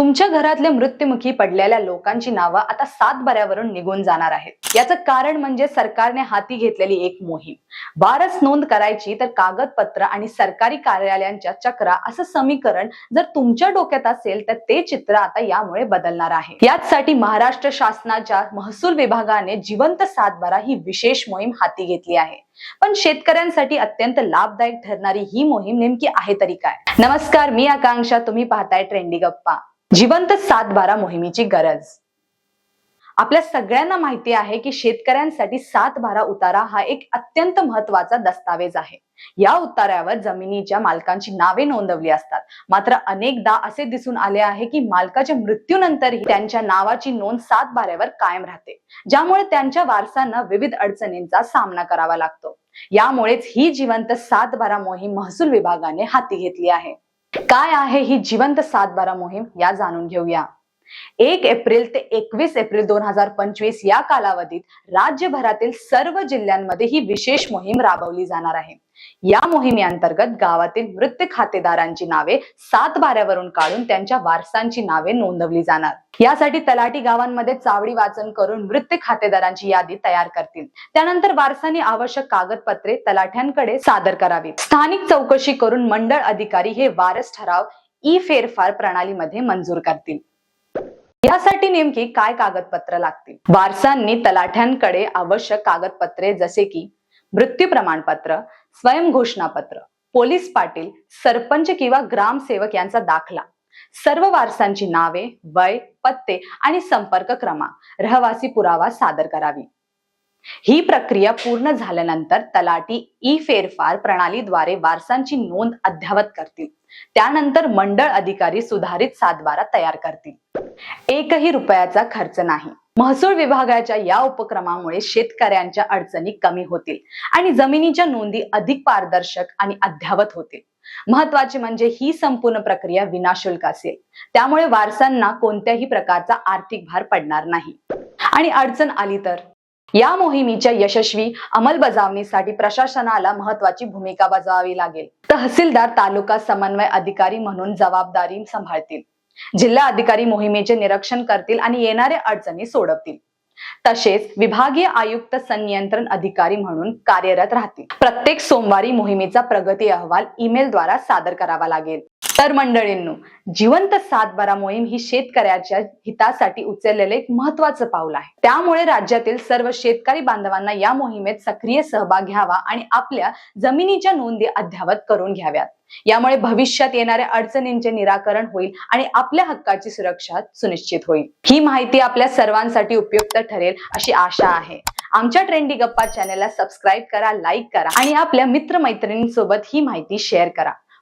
तुमच्या घरातले मृत्युमुखी पडलेल्या लोकांची नावं आता सातबऱ्यावरून निघून जाणार आहेत. याचं कारण म्हणजे सरकारने हाती घेतलेली एक मोहीम. वारस नोंद करायची तर कागदपत्र आणि सरकारी कार्यालयांच्या चक्रा असं समीकरण जर तुमच्या डोक्यात असेल तर ते चित्र आता यामुळे बदलणार आहे. याचसाठी महाराष्ट्र शासनाच्या महसूल विभागाने जिवंत सातबारा ही विशेष मोहीम हाती घेतली आहे. पण शेतकऱ्यांसाठी अत्यंत लाभदायक ठरणारी ही मोहीम नेमकी आहे तरी काय? नमस्कार मी आकांक्षा. तुम्ही पाहताय ट्रेंडी गप्पा. जिवंत सात बारा मोहिमेची गरज. आपल्या सगळ्यांना माहिती आहे की शेतकऱ्यांसाठी सात बारा उतारा हा एक अत्यंत महत्त्वाचा दस्तावेज आहे. या उतार्यावर जमिनीच्या मालकांची नावे नोंदवली असतात. मात्र अनेकदा असे दिसून आले आहे की मालकाच्या मृत्यूनंतरही त्यांच्या नावाची नोंद सात बाऱ्यावर कायम राहते ज्यामुळे त्यांच्या वारसांना विविध अडचणींचा सामना करावा लागतो. यामुळेच ही जिवंत सात बारा मोहीम महसूल विभागाने हाती घेतली आहे. काय आहे ही जिवंत सात बारा मोहीम? या जाणून घेऊया. एक एप्रिल ते एकवीस एप्रिल दोन हजार पंचवीस या कालावधीत राज्यभरातील सर्व जिल्ह्यांमध्ये ही विशेष मोहीम राबवली जाणार आहे. या मोहिमेअंतर्गत गावातील मृत खातेदारांची नावे सात बाऱ्यावरून काढून त्यांच्या वारसांची नावे नोंदवली जाणार. यासाठी तलाठी गावांमध्ये चावडी वाचन करून मृत खातेदारांची यादी तयार करतील. त्यानंतर वारसांनी आवश्यक कागदपत्रे तलाठ्यांकडे सादर करावीत. स्थानिक चौकशी करून मंडळ अधिकारी हे वारस ठराव ई फेरफार प्रणालीमध्ये मंजूर करतील. यासाठी नेमकी काय कागदपत्र लागतील? वारसांनी तलाठ्यांकडे आवश्यक कागदपत्रे जसे की मृत्यू प्रमाणपत्र स्वयंघोषणापत्र पोलीस पाटील सरपंच किंवा ग्रामसेवक यांचा दाखला सर्व वारसांची नावे वय पत्ते आणि संपर्क क्रमांक रहवासी पुरावा सादर करावी. ही प्रक्रिया पूर्ण झाल्यानंतर तलाठी ई फेरफार प्रणालीद्वारे वारसांची नोंद अद्यावत करतील. त्यानंतर मंडळ अधिकारी सुधारित सातबारा तयार करतील. एकही रुपयाचा खर्च नाही. महसूल विभागाच्या या उपक्रमामुळे शेतकऱ्यांच्या अडचणी कमी होतील आणि जमिनीच्या नोंदी अधिक पारदर्शक आणि अद्यावत होतील. महत्त्वाचे म्हणजे ही संपूर्ण प्रक्रिया विनाशुल्क असेल. त्यामुळे वारसांना कोणत्याही प्रकारचा आर्थिक भार पडणार नाही. आणि अडचण आली तर? या मोहिमेच्या यशस्वी अंमलबजावणीसाठी प्रशासनाला महत्वाची भूमिका बजावावी लागेल. तहसीलदार तालुका समन्वय अधिकारी म्हणून जबाबदारी सांभाळतील. जिल्हा अधिकारी मोहिमेचे निरीक्षण करतील आणि येणाऱ्या अडचणी सोडवतील. तसेच विभागीय आयुक्त संनियंत्रण अधिकारी म्हणून कार्यरत राहतील. प्रत्येक सोमवारी मोहिमेचा प्रगती अहवाल ईमेल द्वारा सादर करावा लागेल. तर मंडळींनो जिवंत सातबारा मोहीम ही शेतकऱ्याच्या हितासाठी उचललेले एक महत्वाचं पाऊल आहे. त्यामुळे राज्यातील सर्व शेतकरी बांधवांना या मोहिमेत सक्रिय सहभाग घ्यावा आणि आपल्या जमिनीच्या नोंदी अद्यावत करून घ्याव्यात. यामुळे भविष्यात येणाऱ्या अडचणींचे निराकरण होईल आणि आपल्या हक्काची सुरक्षा सुनिश्चित होईल. ही माहिती आपल्या सर्वांसाठी उपयुक्त ठरेल अशी आशा आहे. आमच्या ट्रेंडी गप्पा चॅनेलला सबस्क्राईब करा लाईक करा आणि आपल्या मित्रमैत्रिणींसोबत ही माहिती शेअर करा.